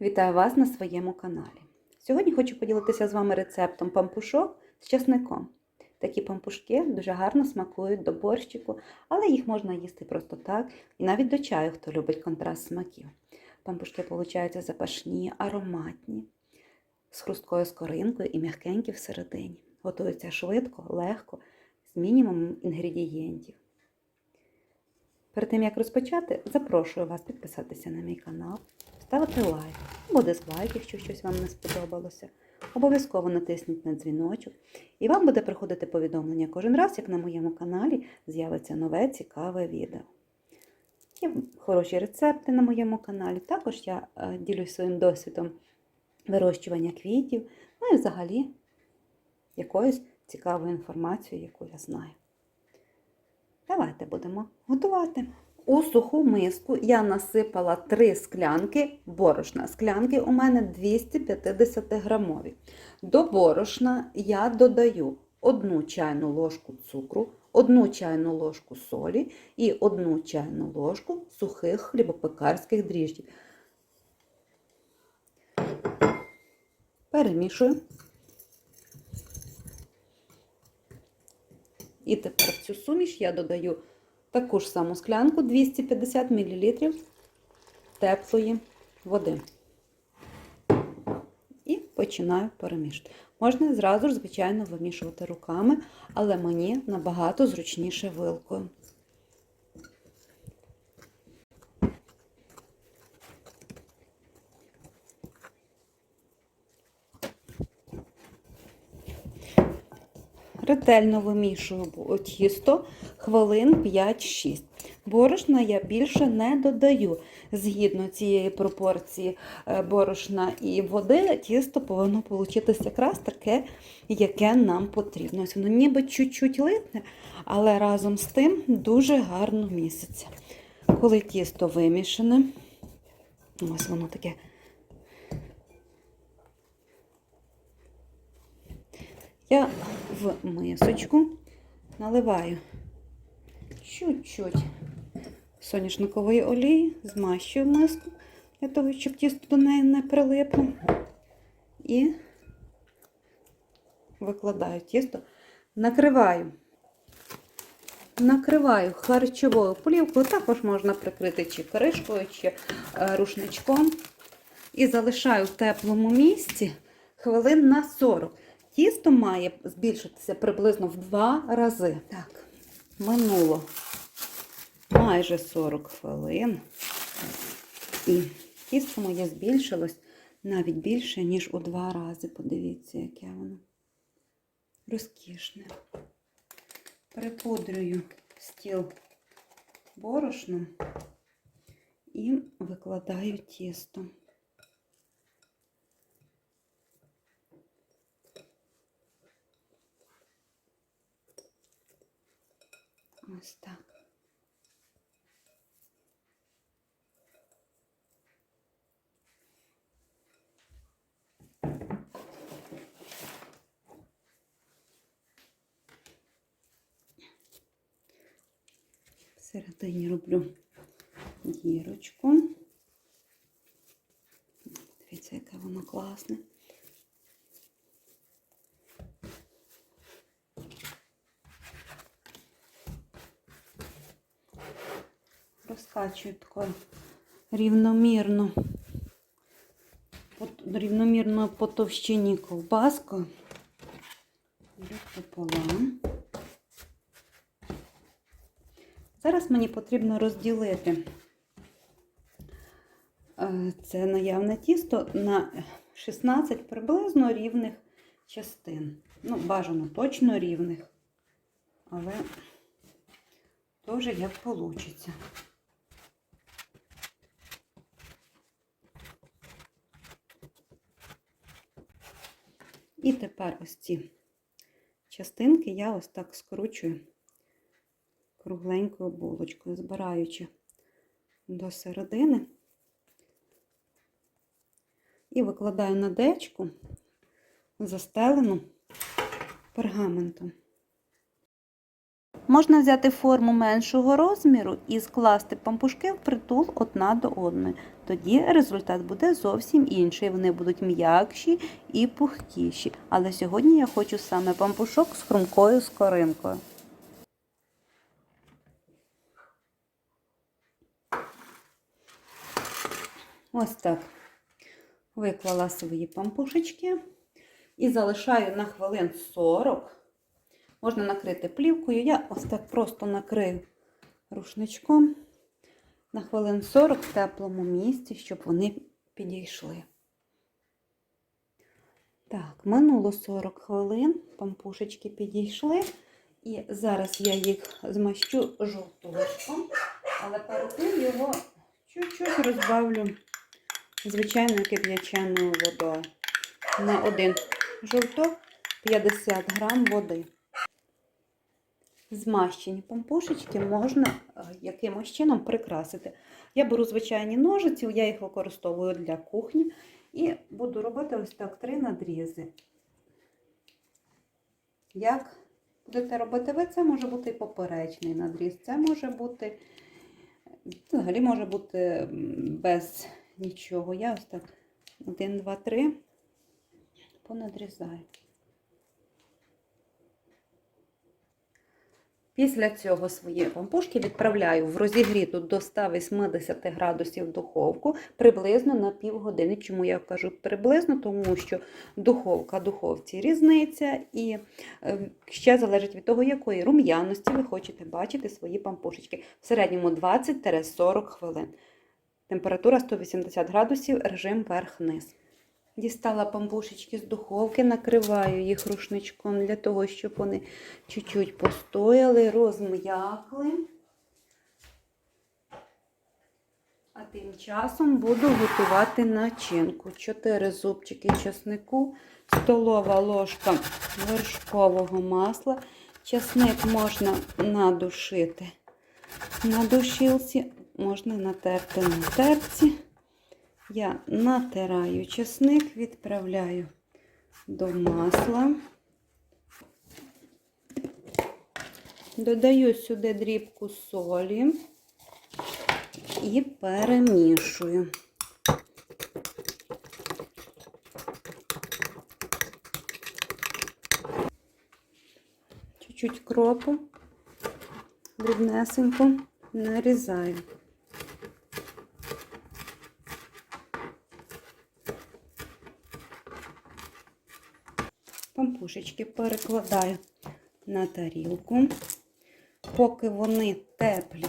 Вітаю вас на своєму каналі. Сьогодні хочу поділитися з вами рецептом пампушок з часником. Такі пампушки дуже гарно смакують до борщику, але їх можна їсти просто так і навіть до чаю, хто любить контраст смаків. Пампушки получаються запашні, ароматні, з хрусткою скоринкою і м'якенькі всередині. Готуються швидко, легко, з мінімумом інгредієнтів. Перед тим як розпочати, запрошую вас підписатися на мій канал, ставити лайк або дизлайк, якщо щось вам не сподобалося. Обов'язково натисніть на дзвіночок, і вам буде приходити повідомлення кожен раз, як на моєму каналі з'явиться нове цікаве відео. Є хороші рецепти на моєму каналі. Також я е, ділюсь своїм досвідом вирощування квітів, ну і взагалі якоюсь цікавою інформацією, яку я знаю. Давайте будемо готувати. У суху миску я насипала 3 склянки борошна. Склянки у мене 250 грамові. До борошна я додаю 1 чайну ложку цукру, 1 чайну ложку солі і 1 чайну ложку сухих хлібопекарських дріжджів. Перемішую. І тепер в цю суміш я додаю таку ж саму склянку 250 мл теплої води. І починаю перемішувати. Можна зразу ж, звичайно, вимішувати руками, але мені набагато зручніше вилкою. Ретельно вимішую тісто хвилин 5-6. Борошна я більше не додаю. Згідно цієї пропорції борошна і води, тісто повинно получитися якраз таке, яке нам потрібно. Ось воно ніби чуть-чуть липне, але разом з тим дуже гарно місяця. Коли тісто вимішане, ось воно таке. Я в мисочку наливаю чуть-чуть соняшникової олії, змащую миску для того, щоб тісто до неї не прилипло. І викладаю тісто, накриваю. Накриваю харчовою полівкою, також можна прикрити чи кришкою, чи рушничком. І залишаю в теплому місці хвилин на 40. Тісто має збільшитися приблизно в два рази. Так, минуло майже 40 хвилин. І тісто моє збільшилось навіть більше, ніж у два рази. Подивіться, яке воно розкішне. Припудрюю стіл борошном і викладаю тісто. Ось так. Всередині роблю дірочку. Дивіться, яке воно класне. розкачую такою рівномірно, рівномірно по товщині ковбаску. пополам. Зараз мені потрібно розділити е, це наявне тісто на 16 приблизно рівних частин. Ну, бажано точно рівних, але теж як вийде. І тепер ось ці частинки я ось так скручую кругленькою булочкою, збираючи до середини і викладаю на дечку, застелену пергаментом. Можна взяти форму меншого розміру і скласти пампушки впритул одна до одної. Тоді результат буде зовсім інший. Вони будуть м'якші і пухкіші. Але сьогодні я хочу саме пампушок з хрумкою скоринкою. Ось так виклала свої пампушечки і залишаю на хвилин 40. Можна накрити плівкою. Я ось так просто накрию рушничком на хвилин 40 в теплому місці, щоб вони підійшли. Так, минуло 40 хвилин, пампушечки підійшли. І зараз я їх змащу жовточком, але перед тим його чуть-чуть розбавлю звичайною кип'яченою водою. На один жовток 50 грам води. Змащені пампушечки можна е, якимось чином прикрасити. Я беру звичайні ножиці, я їх використовую для кухні і буду робити ось так три надрізи. Як будете робити ви, це може бути і поперечний надріз, це може бути, взагалі може бути без нічого. Я ось так 1, 2, 3 понадрізаю. Після цього свої пампушки відправляю в розігріту до 180 градусів духовку приблизно на півгодини. Чому я кажу приблизно? Тому що духовка духовці різниця, і е, ще залежить від того, якої рум'яності ви хочете бачити свої пампушечки. В середньому 20-40 хвилин. Температура 180 градусів, режим верх-низ. Дістала пампушечки з духовки, накриваю їх рушничком для того, щоб вони чуть-чуть постояли, розм'якли. А тим часом буду готувати начинку. 4 зубчики чеснику, столова ложка вершкового масла. Чесник можна надушити на душилці, можна натерти на терці. Я натираю чесник, відправляю до масла. Додаю сюди дрібку солі і перемішую. Чуть-чуть кропу, дрібнесенько нарізаю. Пампушечки перекладаю на тарілку. Поки вони теплі,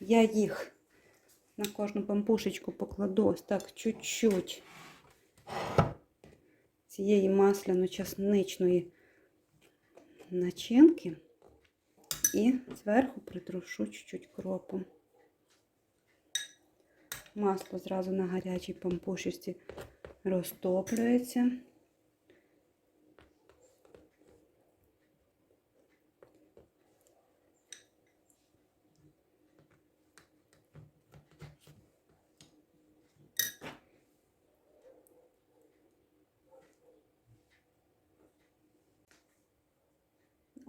я їх на кожну пампушечку покладу ось так чуть-чуть цієї масляно-часничної начинки і зверху притрушу чуть-чуть кропом. Масло зразу на гарячій пампушечці розтоплюється.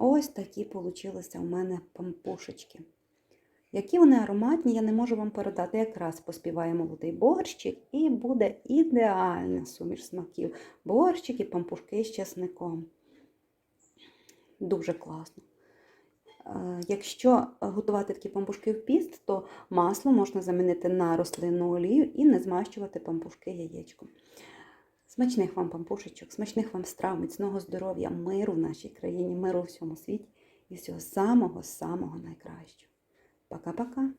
Ось такі получилися у мене пампушечки. Які вони ароматні, я не можу вам передати. Якраз поспіває молодий борщик і буде ідеальна суміш смаків. Борщик і пампушки з чесником. Дуже класно. Е, Якщо готувати такі пампушки в піст, то масло можна замінити на рослинну олію і не змащувати пампушки яєчком. Смачних вам пампушечок, смачних вам страв, міцного здоров'я, миру в нашій країні, миру в всьому світі і всього самого-самого найкращого. Пока-пока!